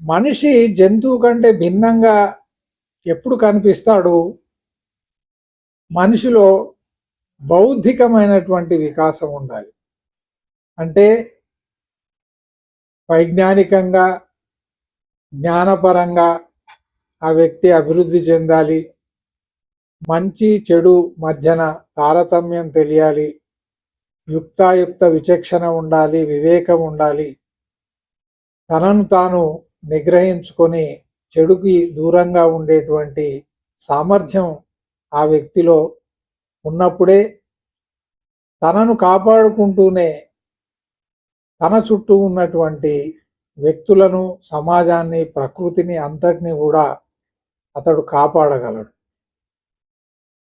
మనిషి జంతువు కంటే భిన్నంగా ఎప్పుడు కనిపిస్తాడు? మనిషిలో బౌద్ధికమైనటువంటి వికాసం ఉండాలి. అంటే వైజ్ఞానికంగా జ్ఞానపరంగా ఆ వ్యక్తి అభివృద్ధి చెందాలి. మంచి చెడు మధ్యన తారతమ్యం తెలియాలి. యుక్తాయుక్త విచక్షణ ఉండాలి వివేకం ఉండాలి. తనను తాను నిగ్రహించుకొని చెడుకి దూరంగా ఉండేటువంటి సామర్థ్యం ఆ వ్యక్తిలో ఉన్నప్పుడే తనను కాపాడుకుంటూనే తన చుట్టూ ఉన్నటువంటి వ్యక్తులను సమాజాన్ని ప్రకృతిని అంతటిని కూడా అతడు కాపాడగలడు.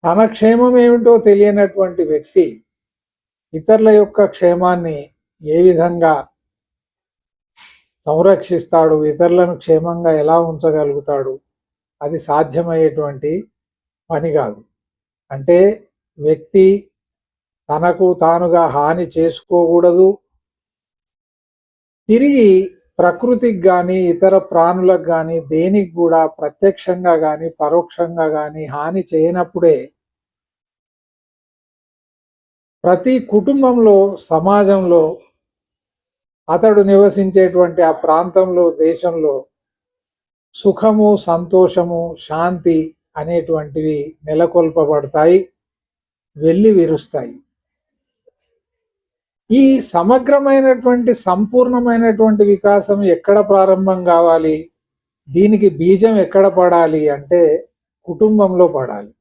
తన క్షేమం ఏమిటో తెలియనటువంటి వ్యక్తి ఇతరుల యొక్క క్షేమాన్ని ఏ విధంగా సంరక్షిస్తాడు ఇతరులను క్షేమంగా ఎలా ఉంచగలుగుతాడు అది సాధ్యమయ్యేటువంటి పని కాదు. అంటే వ్యక్తి తనకు తానుగా హాని చేసుకోకూడదు. తిరిగి ప్రకృతికి కానీ ఇతర ప్రాణులకు కానీ దేనికి కూడా ప్రత్యక్షంగా కానీ పరోక్షంగా కానీ హాని చేయనప్పుడే ప్రతి కుటుంబంలో సమాజంలో అతడు నివసించేటువంటి ఆ ప్రాంతంలో దేశంలో సుఖము సంతోషము శాంతి అనేటువంటివి నెలకొల్పబడతాయి వెళ్ళి విరుస్తాయి. ఈ సమగ్రమైనటువంటి సంపూర్ణమైనటువంటి వికాసం ఎక్కడ ప్రారంభం కావాలి? దీనికి బీజం ఎక్కడ పడాలి అంటే కుటుంబంలో పడాలి.